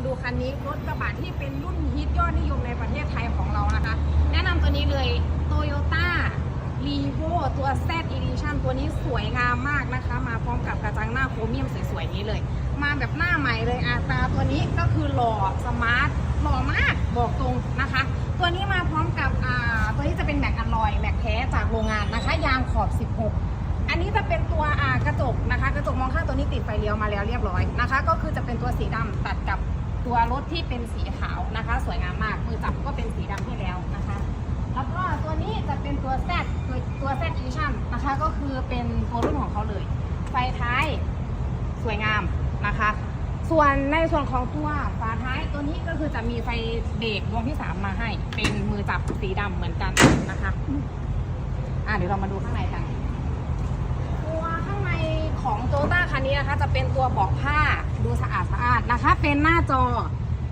มาดูคันนี้รถกระบะที่เป็นรุ่นฮิตยอดนิยมในประเทศไทยของเรานะคะ แนะนำตัวนี้เลย Toyota r e v o ตัว Z Edition ตัวนี้สวยงามมากนะคะ มาพร้อมกับกระจังหน้าโครเมียมสวยๆนี้เลย มาแบบหน้าใหม่เลยอาตาตัวนี้ก็คือหล่อสมาร์ทหล่อมากบอกตรงนะคะ ตัวนี้มาพร้อมกับอ่าตัวนี้จะเป็นแม็กอลลอยแม็กแท้จากโรงงานนะคะ ยางขอบ 16อันนี้จะเป็นตัวอ่ากระจกนะคะ กระจกมองข้างตัวนี้ติดไฟเลี้ยวมาแล้วเรียบร้อยนะคะ ก็คือจะเป็นตัวสีดำตัดกับ ตัวรถที่เป็นสีขาวนะคะ สวยงามมากมือจับก็เป็นสีดำให้แล้วนะคะ แล้วก็ตัวนี้จะเป็นตัว Z ตัวตัว Z Edition นะคะ ก็คือเป็นตัวรุ่นของเขาเลย ไฟท้ายสวยงามนะคะ ส่วนในส่วนของตัวฝาท้ายตัวนี้ก็คือจะมีไฟเบรกดวงที่ 3 มาให้ เป็นมือจับสีดำเหมือนกันนะคะ อะเดี๋ยวเรามาดูข้างในกัน ตัวข้างในของโตต้าคั นะคะจะเป็นตัวเบอกผ้าดูสะอาดสะอาดนะคะ เป็นหน้าจอ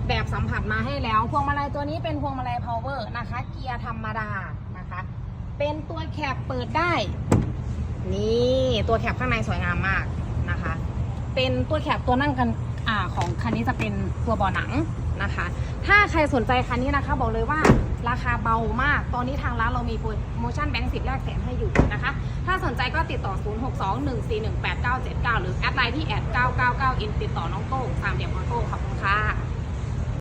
แบบสัมผัสมาให้แล้ว พวงมาลัยตัวนี้เป็นพวงมาลัย power นะคะ เกียร์ธรรมดานะคะ เป็นตัวแคปเปิดได้ นี่ตัวแคปข้างในสวยงามมากนะคะ เป็นตัวแคปตัวนั่งกันอของคันนี้จะเป็นตัวเบาะหนังนะคะ ถ้าใครสนใจคันนี้นะคะ บอกเลยว่าราคาเบามาก ตอนนี้ทางร้านเรามีโปรโมชั่นแบงค์สิบแรกแสนให้อยู่นะคะ ถ้าสนใจก็ติดต่อ 0621418979หรื แอดไลน์ที่แอด999 n ติดต่อน้องโต้งสามเดี๋ยว